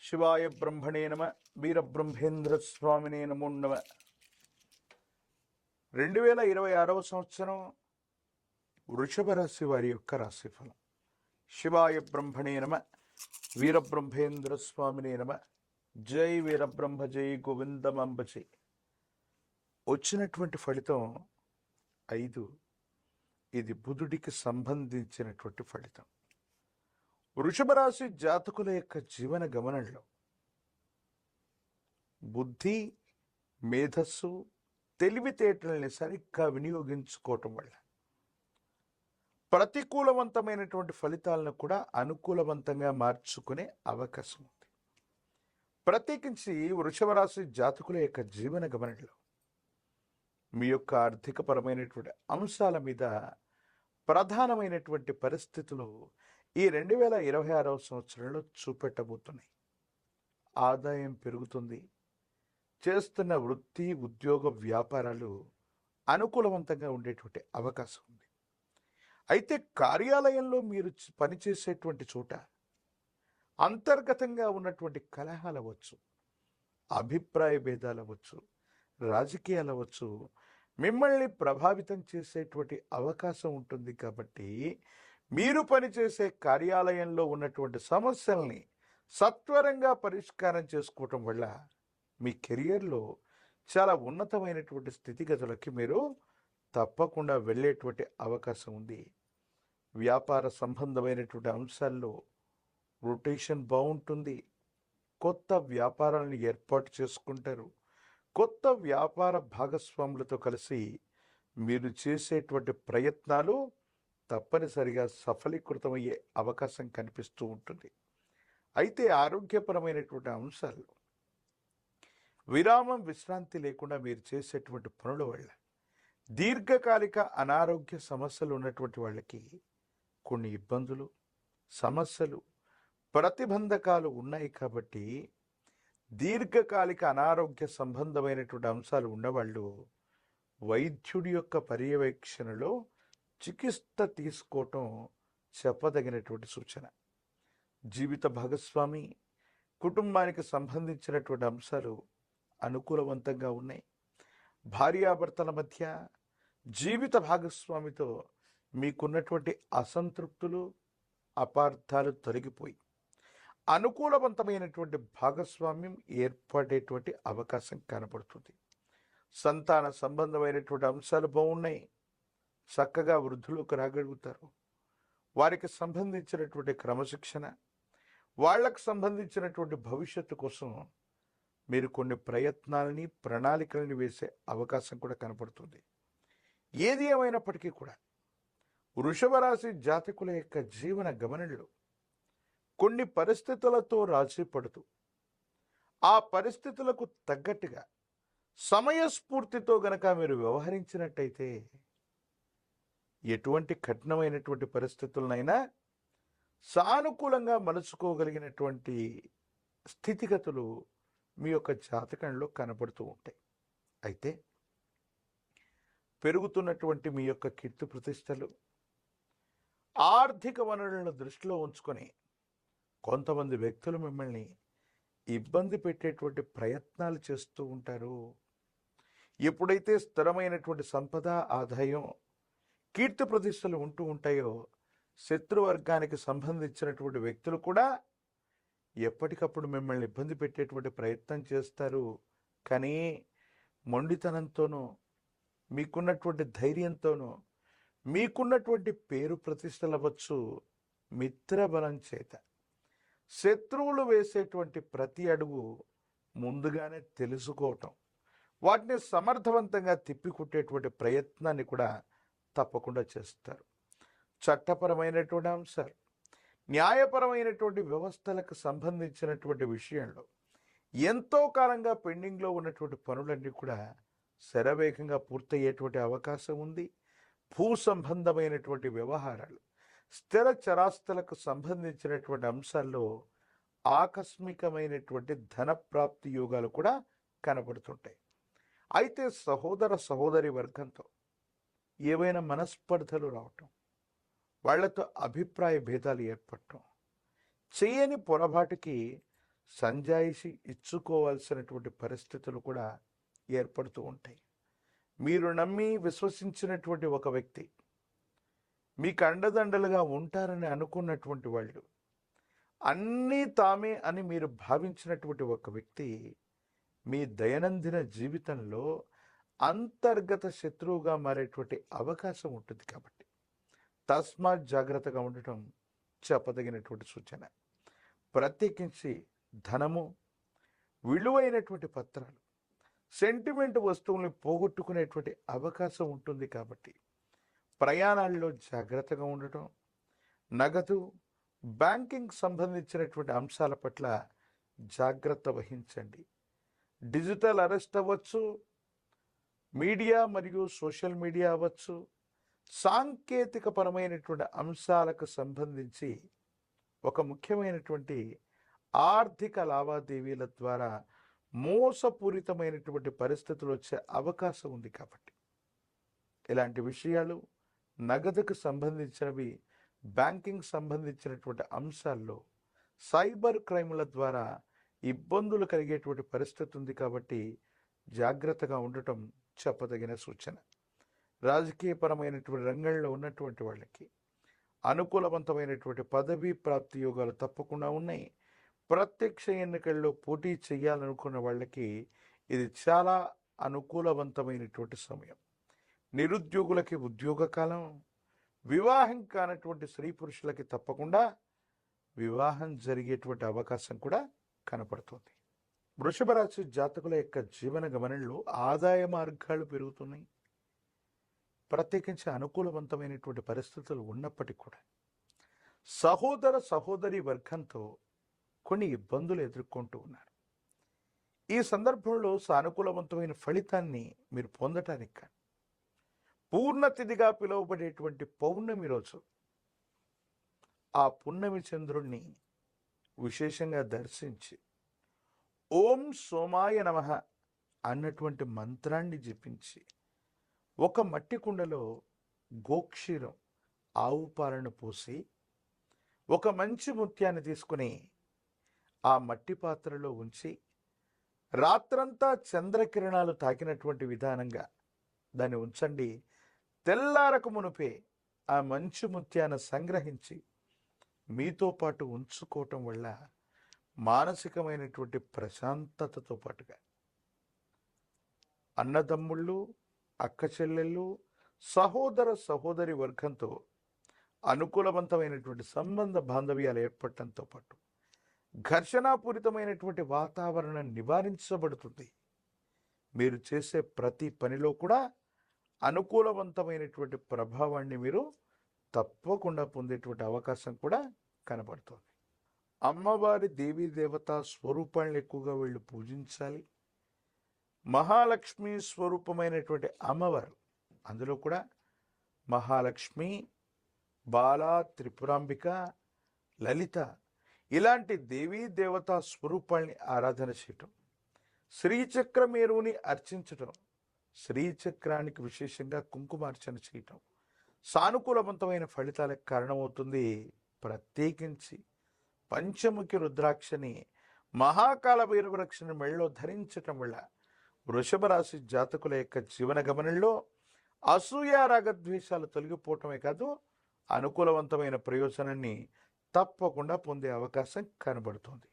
శివాయ బ్రహ్మణే నమ వీరబ్రహ్మేంద్ర స్వామినే నమో నమ. రెండు వేల ఇరవై ఆరవ సంవత్సరం వృషభ రాశి వారి యొక్క రాశిఫలం. శివాయ బ్రహ్మణే నమ వీరబ్రహ్మేంద్ర స్వామినే నమ. జై వీరబ్రహ్మ జై గోవిందమాంబ జై వచ్చినటువంటి ఫలితం ఐదు. ఇది బుధుడికి సంబంధించినటువంటి ఫలితం. వృషభరాశి జాతకుల యొక్క జీవన గమనంలో బుద్ధి మేధస్సు తెలివితేటల్ని సరిగ్గా వినియోగించుకోవటం వల్ల ప్రతికూలవంతమైనటువంటి ఫలితాలను కూడా అనుకూలవంతంగా మార్చుకునే అవకాశం ఉంది. ప్రత్యేకించి వృషభరాశి జాతకుల యొక్క జీవన గమనంలో మీ యొక్క ఆర్థికపరమైనటువంటి అంశాల మీద ప్రధానమైనటువంటి పరిస్థితులు ఈ రెండు వేల ఇరవై ఆరవ సంవత్సరంలో చూపెట్టబోతున్నాయి. ఆదాయం పెరుగుతుంది. చేస్తున్న వృత్తి ఉద్యోగ వ్యాపారాలు అనుకూలవంతంగా ఉండేటువంటి అవకాశం ఉంది. అయితే కార్యాలయంలో మీరు పనిచేసేటువంటి చోట అంతర్గతంగా ఉన్నటువంటి కలహాలు అవ్వచ్చు. అభిప్రాయ భేదాలు అవ్వచ్చు. రాజకీయాలు అవ్వచ్చు. మిమ్మల్ని ప్రభావితం చేసేటువంటి అవకాశం ఉంటుంది కాబట్టి మీరు పనిచేసే కార్యాలయంలో ఉన్నటువంటి సమస్యల్ని సత్వరంగా పరిష్కారం చేసుకోవటం వల్ల మీ కెరియర్లో చాలా ఉన్నతమైనటువంటి స్థితిగతులకి మీరు తప్పకుండా వెళ్ళేటువంటి అవకాశం ఉంది. వ్యాపార సంబంధమైనటువంటి అంశాల్లో రొటేషన్ బాగుంటుంది. కొత్త వ్యాపారాలను ఏర్పాటు చేసుకుంటారు. కొత్త వ్యాపార భాగస్వాములతో కలిసి మీరు చేసేటువంటి ప్రయత్నాలు తప్పనిసరిగా సఫలీకృతమయ్యే అవకాశం కనిపిస్తూ ఉంటుంది. అయితే ఆరోగ్యపరమైనటువంటి అంశాలు విరామం విశ్రాంతి లేకుండా మీరు చేసేటువంటి పనుల వల్ల దీర్ఘకాలిక అనారోగ్య సమస్యలు ఉన్నటువంటి వాళ్ళకి కొన్ని ఇబ్బందులు సమస్యలు ప్రతిబంధకాలు ఉన్నాయి కాబట్టి దీర్ఘకాలిక అనారోగ్య సంబంధమైనటువంటి అంశాలు ఉన్నవాళ్ళు వైద్యుడి యొక్క పర్యవేక్షణలో చికిత్స తీసుకోవటం చెప్పదగినటువంటి సూచన. జీవిత భాగస్వామి కుటుంబానికి సంబంధించినటువంటి అంశాలు అనుకూలవంతంగా ఉన్నాయి. భార్యాభర్తల మధ్య జీవిత భాగస్వామితో మీకున్నటువంటి అసంతృప్తులు అపార్థాలు తొలగిపోయి అనుకూలవంతమైనటువంటి భాగస్వామ్యం ఏర్పడేటువంటి అవకాశం కనపడుతుంది. సంతాన సంబంధమైనటువంటి అంశాలు బాగున్నాయి. చక్కగా వృద్ధులకు రాగలుగుతారు. వారికి సంబంధించినటువంటి క్రమశిక్షణ వాళ్ళకు సంబంధించినటువంటి భవిష్యత్తు కోసం మీరు కొన్ని ప్రయత్నాలని ప్రణాళికలని వేసే అవకాశం కూడా కనపడుతుంది. ఏది ఏమైనప్పటికీ కూడా వృషభ రాశి జాతకుల యొక్క జీవన గమనంలో కొన్ని పరిస్థితులతో రాజీ పడుతూ ఆ పరిస్థితులకు తగ్గట్టుగా సమయస్ఫూర్తితో గనక మీరు వ్యవహరించినట్టయితే ఎటువంటి కఠినమైనటువంటి పరిస్థితులనైనా సానుకూలంగా మలుచుకోగలిగినటువంటి స్థితిగతులు మీ యొక్క జాతకంలో కనబడుతూ ఉంటాయి. అయితే పెరుగుతున్నటువంటి మీ యొక్క కీర్తి ప్రతిష్టలు ఆర్థిక వనరులను దృష్టిలో ఉంచుకొని కొంతమంది వ్యక్తులు మిమ్మల్ని ఇబ్బంది పెట్టేటువంటి ప్రయత్నాలు చేస్తూ ఉంటారు. ఎప్పుడైతే స్థిరమైనటువంటి సంపద ఆదాయం కీర్తి ప్రతిష్టలు ఉంటూ ఉంటాయో శత్రువర్గానికి సంబంధించినటువంటి వ్యక్తులు కూడా ఎప్పటికప్పుడు మిమ్మల్ని ఇబ్బంది పెట్టేటువంటి ప్రయత్నం చేస్తారు. కానీ మొండితనంతోనూ మీకున్నటువంటి ధైర్యంతోనూ మీకున్నటువంటి పేరు ప్రతిష్టలవచ్చు మిత్రబలం చేత. శత్రువులు వేసేటువంటి ప్రతి అడుగు ముందుగానే తెలుసుకోవటం వాటిని సమర్థవంతంగా తిప్పికొట్టేటువంటి ప్రయత్నాన్ని కూడా తప్పకుండా చేస్తారు. చట్టపరమైనటువంటి అంశాలు న్యాయపరమైనటువంటి వ్యవస్థలకు సంబంధించినటువంటి విషయంలో ఎంతో కాలంగా పెండింగ్లో ఉన్నటువంటి పనులన్నీ కూడా శరవేగంగా పూర్తయ్యేటువంటి అవకాశం ఉంది. భూ సంబంధమైనటువంటి వ్యవహారాలు స్థిర చరాస్తులకు సంబంధించినటువంటి అంశాల్లో ఆకస్మికమైనటువంటి ధన ప్రాప్తి యోగాలు కూడా కనబడుతుంటాయి అయితే సహోదర సహోదరి వర్గంతో ఏవైనా మనస్పర్ధలు రావటం వాళ్ళతో అభిప్రాయ భేదాలు ఏర్పడటం చేయని పొరపాటుకి సంజాయిషి ఇచ్చుకోవాల్సినటువంటి పరిస్థితులు కూడా ఏర్పడుతూ ఉంటాయి. మీరు నమ్మి విశ్వసించినటువంటి ఒక వ్యక్తి మీకు అండదండలుగా ఉంటారని అనుకున్నటువంటి వాళ్ళు అన్నీ తామే అని మీరు భావించినటువంటి ఒక వ్యక్తి మీ దైనందిన జీవితంలో అంతర్గత శత్రువుగా మారేటువంటి అవకాశం ఉంటుంది కాబట్టి. తస్మాత్ జాగ్రత్తగా ఉండటం చెప్పదగినటువంటి సూచన. ప్రత్యేకించి ధనము విలువైనటువంటి పత్రాలు సెంటిమెంట్ వస్తువుల్ని పోగొట్టుకునేటువంటి అవకాశం ఉంటుంది కాబట్టి ప్రయాణాల్లో జాగ్రత్తగా ఉండటం నగదు బ్యాంకింగ్ సంబంధించినటువంటి అంశాల పట్ల జాగ్రత్త వహించండి. డిజిటల్ అరెస్ట్ అవ్వచ్చు మీడియా మరియు సోషల్ మీడియా అవ్వచ్చు. సాంకేతిక పరమైనటువంటి అంశాలకు సంబంధించి ఒక ముఖ్యమైనటువంటి ఆర్థిక లావాదేవీల ద్వారా మోసపూరితమైనటువంటి పరిస్థితులు వచ్చే అవకాశం ఉంది కాబట్టి. ఇలాంటి విషయాలు నగదుకు సంబంధించినవి బ్యాంకింగ్ సంబంధించినటువంటి అంశాల్లో సైబర్ క్రైమ్ల ద్వారా ఇబ్బందులు కలిగేటువంటి పరిస్థితి ఉంది కాబట్టి జాగ్రత్తగా ఉండటం చెప్పదగిన సూచన. రాజకీయపరమైనటువంటి రంగంలో ఉన్నటువంటి వాళ్ళకి అనుకూలవంతమైనటువంటి పదవీ ప్రాప్తి యోగాలు తప్పకుండా ఉన్నాయి. ప్రత్యక్ష ఎన్నికల్లో పోటీ చేయాలనుకున్న వాళ్ళకి ఇది చాలా అనుకూలవంతమైనటువంటి సమయం. నిరుద్యోగులకి ఉద్యోగ కాలం వివాహం కానటువంటి స్త్రీ పురుషులకి తప్పకుండా వివాహం జరిగేటువంటి అవకాశం కూడా కనపడుతుంది. వృషభ రాశి జాతకుల యొక్క జీవన గమనంలో ఆదాయ మార్గాలు పెరుగుతున్నాయి. ప్రత్యేకించి అనుకూలవంతమైనటువంటి పరిస్థితులు ఉన్నప్పటికీ కూడా సహోదర సహోదరి వర్గంతో కొన్ని ఇబ్బందులు ఎదుర్కొంటూ ఉన్నారు. ఈ సందర్భంలో సానుకూలవంతమైన ఫలితాన్ని మీరు పొందటానికి కానీ పూర్ణతిథిగా పిలువబడేటువంటి పౌర్ణమి రోజు ఆ పున్నమి చంద్రుణ్ణి విశేషంగా దర్శించి ఓం సోమాయ నమ అన్నటువంటి మంత్రాన్ని జపించి ఒక మట్టి కుండలో గోక్షీరం ఆవు పాలను పోసి ఒక మంచి ముత్యాన్ని తీసుకుని ఆ మట్టి పాత్రలో ఉంచి రాత్రంతా చంద్రకిరణాలు తాకినటువంటి విధానంగా దాన్ని ఉంచండి. తెల్లారకు మునుపే ఆ మంచి ముత్యాన్ని సంగ్రహించి మీతో పాటు ఉంచుకోవటం వల్ల మానసికమైనటువంటి ప్రశాంతతతో పాటుగా అన్నదమ్ముళ్ళు అక్క చెల్లెళ్ళు సహోదర సహోదరి వర్గంతో అనుకూలవంతమైనటువంటి సంబంధ బాంధవ్యాలు ఏర్పడటంతో పాటు ఘర్షణాపూరితమైనటువంటి వాతావరణం నివారించబడుతుంది. మీరు చేసే ప్రతి పనిలో కూడా అనుకూలవంతమైనటువంటి ప్రభావాన్ని మీరు తప్పకుండా పొందేటువంటి అవకాశం కూడా కనబడుతుంది. అమ్మవారి దేవీ దేవత స్వరూపాలను ఎక్కువగా వీళ్ళు పూజించాలి. మహాలక్ష్మి స్వరూపమైనటువంటి అమ్మవారు అందులో కూడా మహాలక్ష్మి బాల త్రిపురాంబిక లలిత ఇలాంటి దేవీ దేవతా స్వరూపాల్ని ఆరాధన చేయటం శ్రీచక్రమేరువుని అర్చించటం శ్రీచక్రానికి విశేషంగా కుంకుమార్చన చేయటం సానుకూలవంతమైన ఫలితాలకు కారణమవుతుంది ప్రత్యేకించి పంచముఖి రుద్రాక్షని మహాకాల భైరవరక్షణ మెళ్ళలో ధరించటం వల్ల వృషభ రాశి జాతకుల యొక్క జీవన గమనంలో అసూయ రాగద్వేషాలు తొలగిపోవటమే కాదు అనుకూలవంతమైన ప్రయోజనాన్ని తప్పకుండా పొందే అవకాశం కనబడుతుంది.